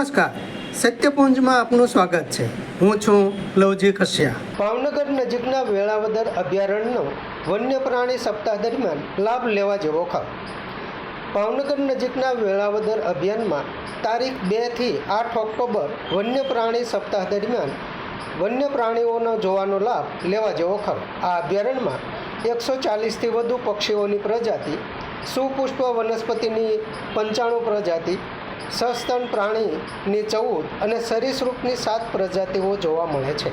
નમસ્કાર. સત્યપુંજમાં આપનું સ્વાગત છે. હું છું લવજી કશ્યા. ભાવનગર નજીકના વેળાવદર અભયારણ્યનો વન્ય પ્રાણી સપ્તાહ દરમિયાન લાભ લેવા જેવો ખાવ ભાવનગર નજીકના વેળાવદર અભિયાનમાં તારીખ બેથી આઠ ઓક્ટોબર વન્ય પ્રાણી સપ્તાહ દરમિયાન વન્ય પ્રાણીઓનો જોવાનો લાભ લેવા જેવો ખરો. આ અભયારણ્યમાં એકસો ચાલીસથી વધુ પક્ષીઓની પ્રજાતિ, સુપુષ્પ વનસ્પતિની પંચાણું પ્રજાતિ સસ્તન પ્રાણીની ચૌદ અને સરીસૃપની સાત પ્રજાતિઓ જોવા મળે છે.